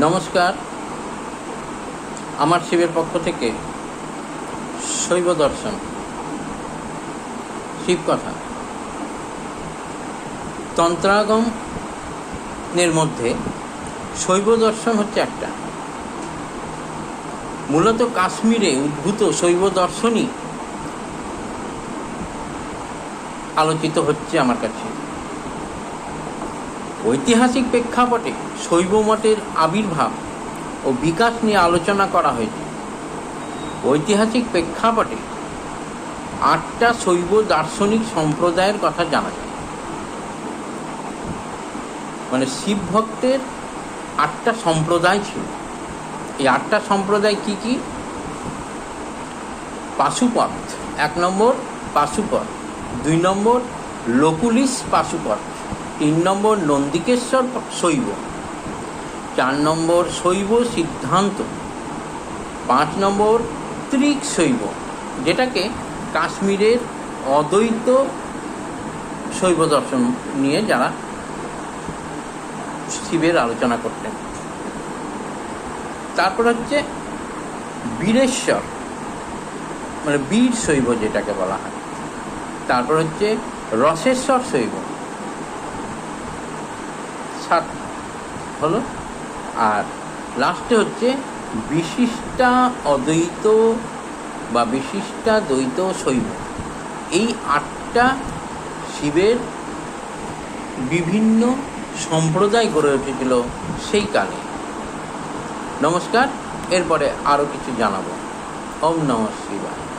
নমস্কার। আমার শিবের পক্ষ থেকে শৈব দর্শন। শিব কথা। তন্ত্রাগমের মধ্যে শৈব দর্শন হচ্ছে একটা। মূলত কাশ্মীরে উদ্ভূত শৈব দর্শনই আলোচিত হচ্ছে আমার কাছে। ঐতিহাসিক প্রেক্ষাপটে শৈব মতের আবির্ভাব ও বিকাশ নিয়ে আলোচনা করা হয়েছে। ঐতিহাসিক প্রেক্ষাপটে আটটা শৈব দার্শনিক সম্প্রদায়ের কথা জানা যায়। মানে শিব ভক্তের আটটা সম্প্রদায় ছিল। এই আটটা সম্প্রদায় কি কি? পাশুপথ, এক নম্বর পাশুপথ, দুই নম্বর লকুলিস পাশুপথ। তিন নম্বর নন্দিকেশ্বর শৈব, চার নম্বর শৈব সিদ্ধান্ত, পাঁচ নম্বর ত্রিক শৈব, যেটাকে কাশ্মীরের অদ্বৈত শৈব দর্শন নিয়ে যারা শিবের আলোচনা করতেন। তারপর হচ্ছে বীরেশ্বর মানে বীর শৈব যেটাকে বলা হয়। তারপর হচ্ছে রসেশ্বর শৈব। সাত। হলো? আর লাস্টে হচ্ছে বিশিষ্টা অদ্বৈত বা বিশিষ্টা দ্বৈত শৈব। এই আটটা শিবের বিভিন্ন সম্প্রদায় গড়ে উঠেছিল সেই কালে। নমস্কার, এরপরে আরও কিছু জানাব। ওম নম শিবায়।